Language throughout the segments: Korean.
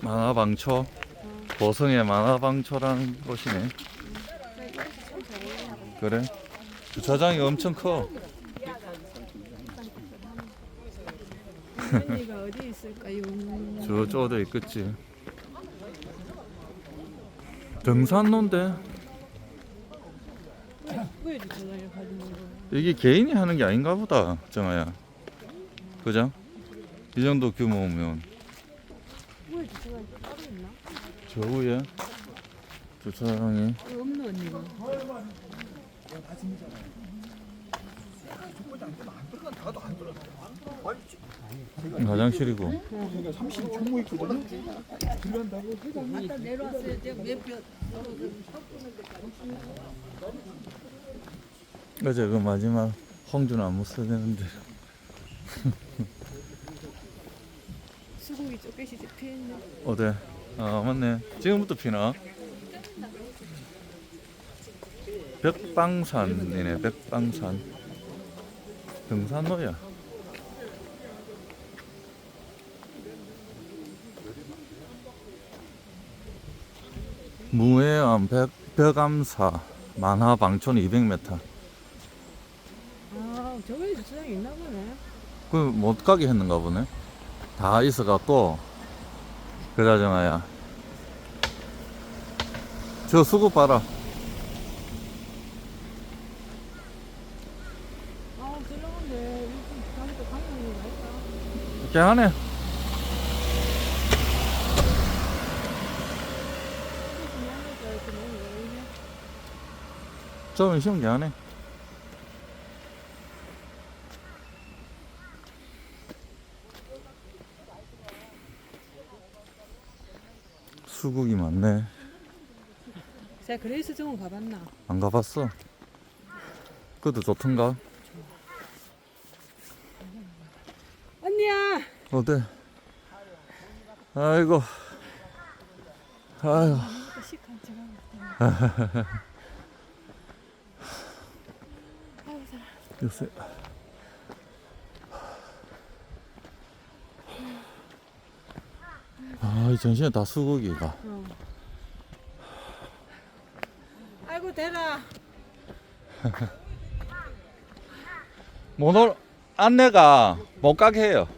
만화방초 보성의 만화방초라는 곳이네 그래 주차장이 엄청 커? 저쪽도 있겠지 등산로인데? 이게 개인이 하는 게 아닌가 보다 정아야 그죠? 이 정도 규모면 따로 있나? 저 위에 주차장이 왜 없는 언니가? 화장실이고 아까 내려왔어요. 제가 몇 표. 어제 그 마지막 홍준나무 써야 되는데 수국이 쪼개시 피했네. 어디? 아 맞네 지금부터 피나? 벽방산이네 벽방산 등산로야 무해암 벽, 벽암사 만화 방촌 200m 아, 저기 주차장이 있나 보네. 그 못 가게 했는가 보네 다 있어갖고 그자정아야 저 수국 봐라 아. 이렇게 하네? 좀 쉬운 게 하네 수국이 많네. 제가 그레이스 정원 가봤나? 안 가봤어? 그것도 좋던가? 언니야. 어때? 아이고. 잘. 요새 아이 전신에 다 수국이가 어. 아이고 대라. 오늘 안내가 못 가게 해요.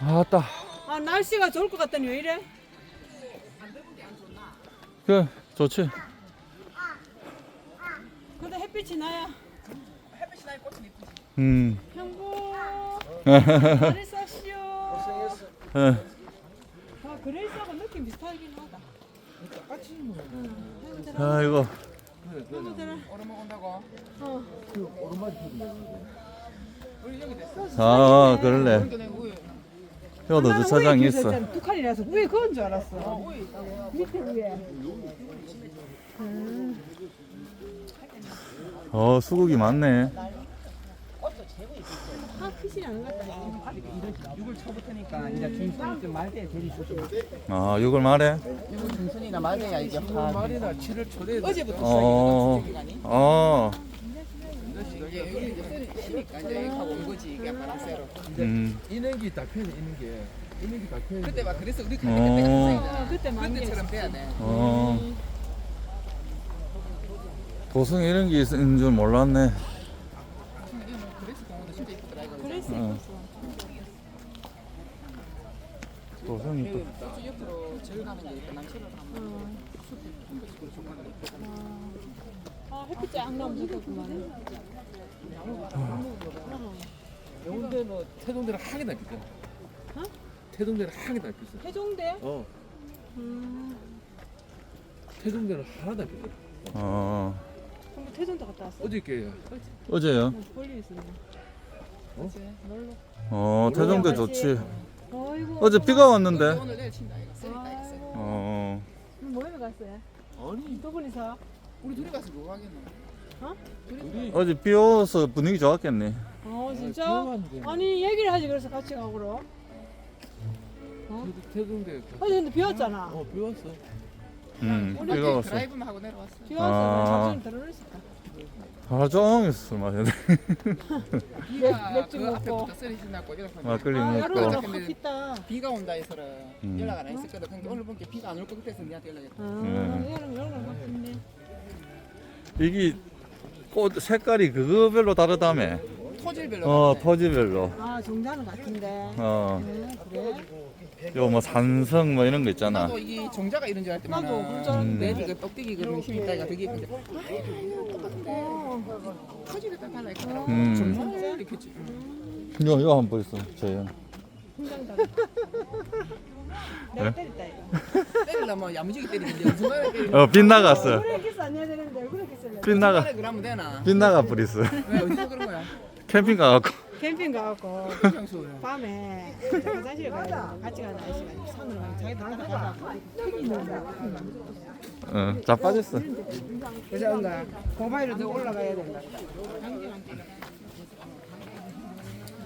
아따, 아 날씨가 좋을 것 같더니 왜 이래? 그 좋지. 근데 햇빛이 나야. 음, 형부. 예. 아 그레이스하고 느낌 비슷하긴 하다. 아이고, 형부 대라. 어. 아 그럴래. 여도 주차장이 있어. 두 칸이라서 위에 그건 줄 알았어. 밑에 위에. 어 수국이 많네. 아 크지 않은 것 같다. 6월 초부터니까 이제 중순이 좀 말대에 대리 조심. 아 6월 말에. 6월 중순이나 말대야 이제 화. 말이나 7월 초대. 어제부터 어, 어. 음, 그때 막 그래서 우리 그때. 그때처럼 돼야 돼. 어. 도성 이런 게 있는 줄 몰랐네. 그래서 공원도 진짜 이쁘더라 이거. 그랬어. 어. 도성이 또. 저쪽 옆으로 절 가는 게 있고 남쪽으로 가면 어. 아 햇빛 쫙 나면 좋겠구만. 영운대는 태동대랑 하게 낫겠다 어? 태동대랑 하게 낫겠어 해종대? 어 음. 태동대는 하나도 낫겠다 어, 한번 태종대 갔다 왔어. 어저께 어제요? 멀리 있었네. 그치? 놀러. 어, 태종대 좋지. 어제 비가 왔는데. 오늘 내일 친다 이거. 쓰니까 이거 쓰. 아이고. 어, 모임에 갔어요? 아니 두 분이서? 우리 둘이 가서 그거 하겠노. 어? 우리 어제 비 와서 분위기 좋았겠네. 어 진짜? 비와봤는데. 아니 얘기를 하지 그래서 같이 가고 그러. 태동- 태동대 어제 근데 비 왔잖아. 어 비왔어 음, 우리 비가 왔어. 드라이브만 하고 내려왔어. 비 왔어. 아. 잠시만 들어있었다. 하루 종일 술 돼. 비가 맥주 그 먹고. 앞에부터 쓰러지 났고 이렇게 막걸리 아, 먹고. 좀 핫했다. 비가 온다 해서는 음. 연락 안 했었거든. 근데 오늘 보니까 비가 안 올 것 같아서 니한테 연락했다. 아, 네. 여름 여름 핫했네. 이게 꽃 색깔이 그거별로 다르다며. 토질별로. 어. 토지별로. 아 종자는 같은데. 어. 네, 그래? 요뭐 산성 뭐 이런 거 있잖아. 나도 이 종자가 이런 줄 알았더니 나도 그런 줄 알았는데. 내 이거 떡대기 그런 힘이 있다 이가 되게 근데 딱 달라 이거 음. 종자 이렇게 했지 응. 요, 요 한번 보겠어. 저요. 내가 때렸다 이거. 때리려면 야무지게 때리는데 무슨 말에 때리는 어, 빗나갔어. 그래 기스 안 해야 되는데. 빗나가, 말에 그러면 되나 빗나가 버렸어. 왜 어디서 그런 거야 캠핑 가갖고. 캠핑 가갖고 밤에 화장실 돼. 같이 가자 아저씨가 산으로 가면 자기 나한테 가봐. 턱이 있는데. 어, 자 빠졌어. 그래서 뭔가 고바위로 더 올라가야 된다.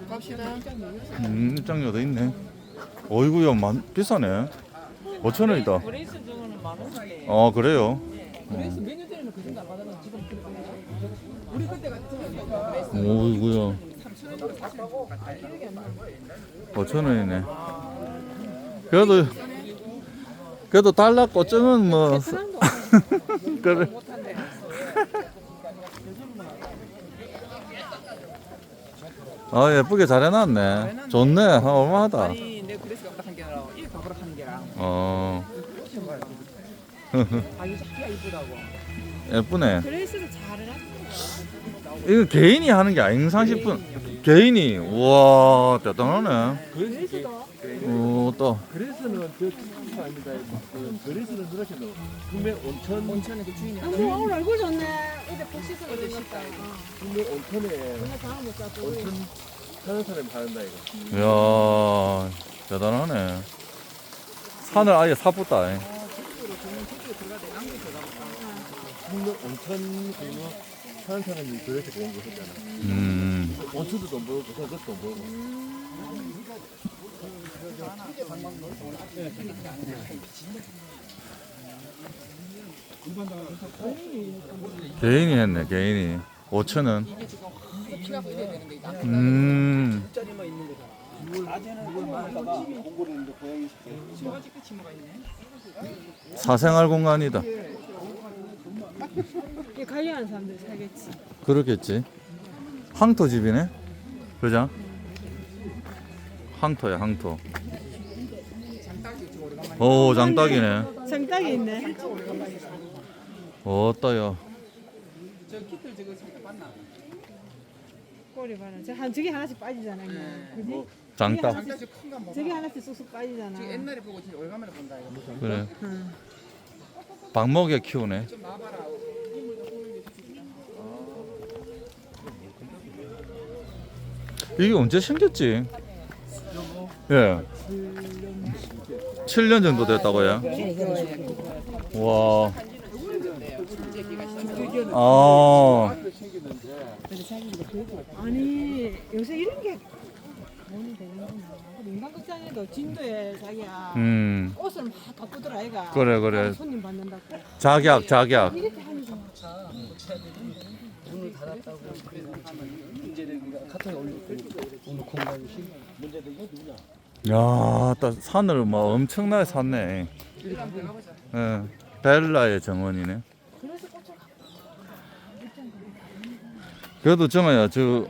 갑시다 음, 입장료도 있네. 어이구야, 만, 비싸네. 5천 원이다. 브레이스 중에는 만 원짜리. 어, 그래요. 그래서 몇년 전에는 그 정도 안 받아서 지금 우리 그때 같으면 어이구야. 5천 원이네. 그래도, 그래도 달러 꽃증은 뭐, 그래. 아, 예쁘게 잘 해놨네. 좋네. 한 얼마하다. 아니 그래서 가보라 어, 아 이거 자기가 이쁘다고 예쁘네. 잘. 이거 개인이 하는 게 아닌가 싶은. 개인이, 우와, 대단하네. 브레이스도 어, 또. 그래서는 저 친구 아닙니다. 그 그래서는 그러셨노. 국내 온천 온천에 그 주인이 근데 오늘 얼굴 좋네. 이제 복식을 어제 싶다. 국내 온천에 오늘 못. 온천 사는 사람이 사는다 이거. 이야, 대단하네. 산을 아예 사붙다. 국내 온천 그거 사는 사람이 그래서 그런 거 했잖아. 음, 온천도 돈 벌고 그것도 돈 벌고. 개인이 했네, 개인이. 5천 원. 음, 사생활 공간이다. 이 관리하는 사람들 살겠지. 그렇겠지. 항토 집이네. 그죠? 항토야, 항토. 지금 오, 장딱이네. 정딱이 있네. 어따야. 저 키틀 저거 잠깐 봤나? 꼬리 봐라. 저한 저기 하나씩 빠지잖아. 그냥. 그지? 장딱. 장딱지 큰거 한번 저기 봐 하나씩 쑥쑥 빠지잖아. 지금 옛날에 보고 진짜 오래간만에 본다 이거 그래. 응. 방목에 키우네. 좀 놔봐라 이게 언제 생겼지? 예. 7년 정도 됐다고요? 와. 아, 아니 요새 이런 게 돈이 되는구나. 인간극장에도 진도에 자기야 음. 옷을 막 바꾸더라 아이가. 그래, 그래. 손님 받는다고. 작약, 작약. 이렇게 하 는 거. 야, 딱 산을 뭐 엄청나게 샀네. 예. 벨라의 정원이네. 그래도 정아야, 저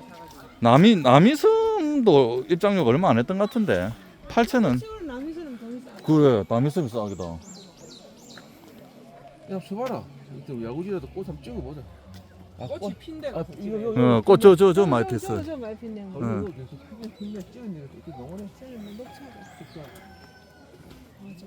남이 남이섬도 입장료가 얼마 안 했던 것 같은데. 8천 원. 시골 남이서는 돈이 싸. 그래, 남이섬이 싸기다. 야, 서봐라. 좀 야구지라도 꽃 한번 찍어보자. 아, 꽃이 핀데 아, 이거 이거 어, 꽃 저 저 저 많이 저, 피었어. 저, 저 많이. 뭐. 응. 이거 계속 피고 피면 찍은 게 이렇게 농원에 저는 뭐 녹차가. 아, 저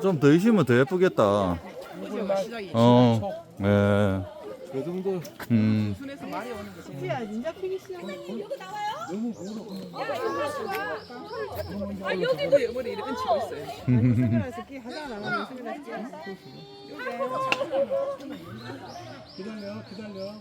좀 더 있으면 더 예쁘겠다. 어, 예. 그 정도 음. 진짜 피기. 아 여기도 머리 이렇게 있어요. 끼. 기다려 기다려